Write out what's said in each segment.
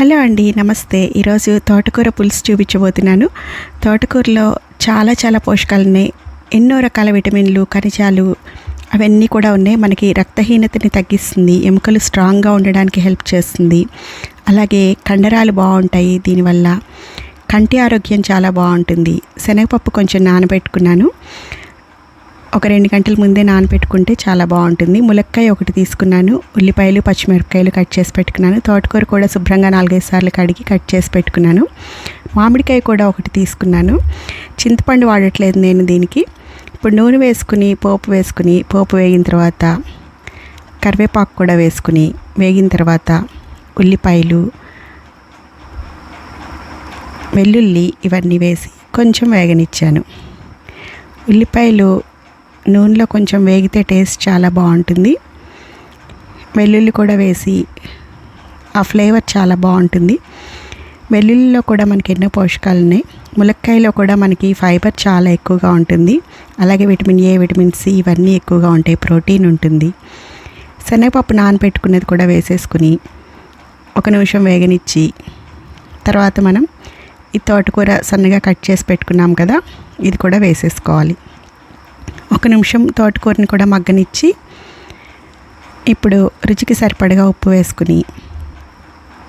Hello అండి నమస్తే. ఈరోజు తోటకూర పులుసు చూపించబోతున్నాను. తోటకూరలో చాలా చాలా పోషకాలు ఉన్నాయి. ఎన్నో రకాల విటమిన్లు ఖనిజాలు అవన్నీ కూడా ఉన్నాయి. మనకి రక్తహీనతని తగ్గిస్తుంది. ఎముకలు స్ట్రాంగ్గా ఉండడానికి హెల్ప్ చేస్తుంది. అలాగే కండరాలు బాగుంటాయి. దీనివల్ల కంటి ఆరోగ్యం చాలా బాగుంటుంది. శనగపప్పు కొంచెం నానబెట్టుకున్నాను. ఒక రెండు గంటల ముందే నానబెట్టుకుంటే చాలా బాగుంటుంది. ములక్కాయ ఒకటి తీసుకున్నాను. ఉల్లిపాయలు పచ్చిమిరపకాయలు కట్ చేసి పెట్టుకున్నాను. తోటకూర కూడా శుభ్రంగా నాలుగైదు సార్లు కడిగి కట్ చేసి పెట్టుకున్నాను. మామిడికాయ కూడా ఒకటి తీసుకున్నాను. చింతపండు వాడట్లేదు నేను దీనికి. ఇప్పుడు నూనె వేసుకుని పోపు వేసుకుని పోపు వేగిన తర్వాత కరివేపాకు కూడా వేసుకుని వేగిన తర్వాత ఉల్లిపాయలు వెల్లుల్లి ఇవన్నీ వేసి కొంచెం వేగనిచ్చాను. ఉల్లిపాయలు నూనెలో కొంచెం వేగితే టేస్ట్ చాలా బాగుంటుంది. వెల్లుల్లి కూడా వేసి ఆ ఫ్లేవర్ చాలా బాగుంటుంది. వెల్లుల్లిలో కూడా మనకి ఎన్నో పోషకాలు ఉన్నాయి. ములక్కాయలో కూడా మనకి ఫైబర్ చాలా ఎక్కువగా ఉంటుంది. అలాగే విటమిన్ ఏ విటమిన్ సి ఇవన్నీ ఎక్కువగా ఉంటాయి ప్రోటీన్ ఉంటుంది. శనగపప్పు నానబెట్టుకున్నది కూడా వేసేసుకుని ఒక నిమిషం వేగనిచ్చి తర్వాత మనం ఈ తోటకూర సన్నగా కట్ చేసి పెట్టుకున్నాం కదా ఇది కూడా వేసేసుకోవాలి. ఒక నిమిషం తోటకూరని కూడా మగ్గనిచ్చి ఇప్పుడు రుచికి సరిపడగా ఉప్పు వేసుకుని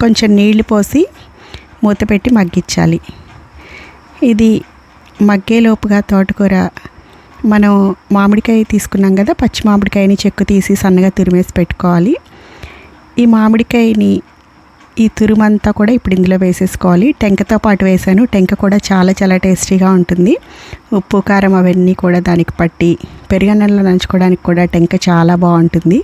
కొంచెం నీళ్ళు పోసి మూత పెట్టి మగ్గించాలి. ఇది మగ్గేలోపుగా తోటకూర మనం మామిడికాయ తీసుకున్నాం కదా పచ్చి మామిడికాయని చెక్కు తీసి సన్నగా తురిమేసి పెట్టుకోవాలి. ఈ మామిడికాయని ఈ తురుమంతా కూడా ఇప్పుడు ఇందులో వేసేసుకోవాలి. టెంకతో పాటు వేసాను. టెంక కూడా చాలా చాలా టేస్టీగా ఉంటుంది. ఉప్పు కారం అవన్నీ కూడా దానికి పట్టి పెరుగన్నంలో నంచుకోవడానికి కూడా టెంక చాలా బాగుంటుంది.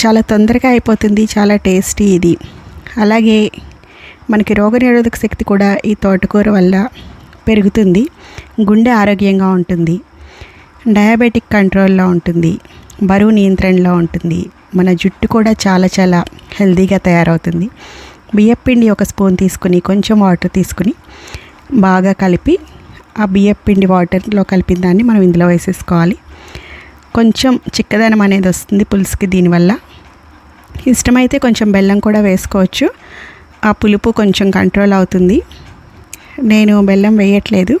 చాలా తొందరగా అయిపోతుంది. చాలా టేస్టీ ఇది. అలాగే మనకి రోగనిరోధక శక్తి కూడా ఈ తోటకూర వల్ల పెరుగుతుంది. గుండె ఆరోగ్యంగా ఉంటుంది. డయాబెటిక్ కంట్రోల్లో ఉంటుంది. బరువు నియంత్రణలో ఉంటుంది. మన జుట్టు కూడా చాలా చాలా హెల్దీగా తయారవుతుంది. బియ్యపిండి ఒక స్పూన్ తీసుకుని కొంచెం వాటర్ తీసుకుని బాగా కలిపి ఆ బియ్యపిండి వాటర్లో కలిపిన దాన్ని మనం ఇందులో వేసేసుకోవాలి. కొంచెం చిక్కదనం అనేది వస్తుంది పులుసుకి దీనివల్ల. ఇష్టమైతే కొంచెం బెల్లం కూడా వేసుకోవచ్చు. ఆ పులుపు కొంచెం కంట్రోల్ అవుతుంది. నేను బెల్లం వేయట్లేదు.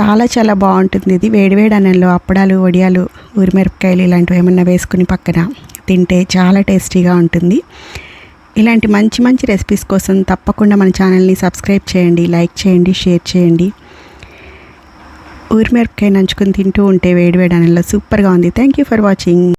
చాలా చాలా బాగుంటుంది ఇది. వేడివేడి అన్నంలో అప్పడాలు వడియాలు ఊరిమిరపకాయలు ఇలాంటివి ఏమన్నా వేసుకుని పక్కన తింటే చాలా టేస్టీగా ఉంటుంది. ఇలాంటి మంచి మంచి రెసిపీస్ కోసం తప్పకుండా మన ఛానల్ని సబ్స్క్రైబ్ చేయండి లైక్ చేయండి షేర్ చేయండి. ఊరిమిరపకాయ నంచుకుని తింటూ ఉంటే వేడివేడి అన్నంలో సూపర్గా ఉంది. Thank you for watching